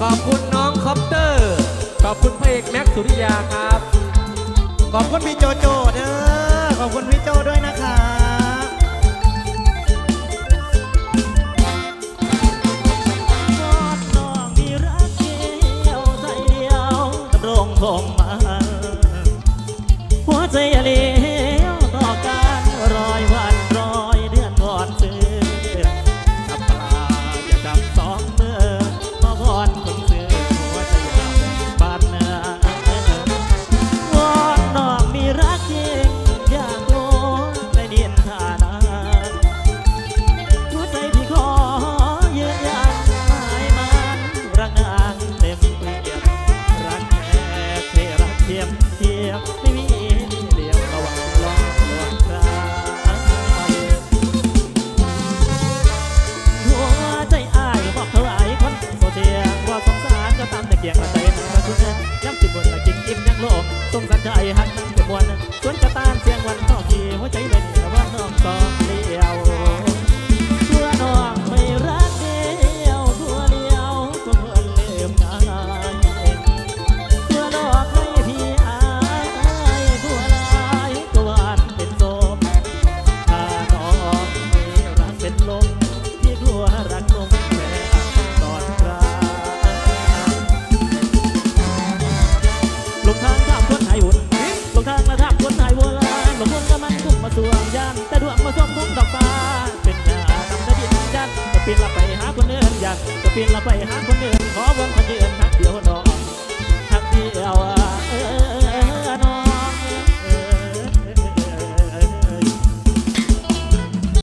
ขอบคุณน้องคอปเตอร์ ขอบคุณพระเอกแม็กซ์สุริยาครับ ขอบคุณพี่โจโจเด้อขอบคุณพี่โจด้วยนะคะกอดน้องมีรักเดียวใจเดียวดำรงคงมาหัวใจอย่าเลี้ย ยมไม่มีเหลี่ยวระหวังลองลวงครหัวใจอ้ายบอกเท่าไหร่คนโซเทียงว่าสงสารก็ตามแต่เกียงละใจมันก็คุณย้ำจิตบนละกินอิ่มยังโลกสงสารใจหักนั่งแต่บวนสวนกระตานเสียงวันต่อทีหัวใจเลยเนี่ยว่ มาสวงยันแต่ดวงมาสวมคุ้มดอกฟ้าเป็นยาดำได้ดินยันจะปีนละไปหาคนอื่นอยากจะปีนละไปหาคนอื่นขอวันพันยืนหักเดียวดอกหักเดียว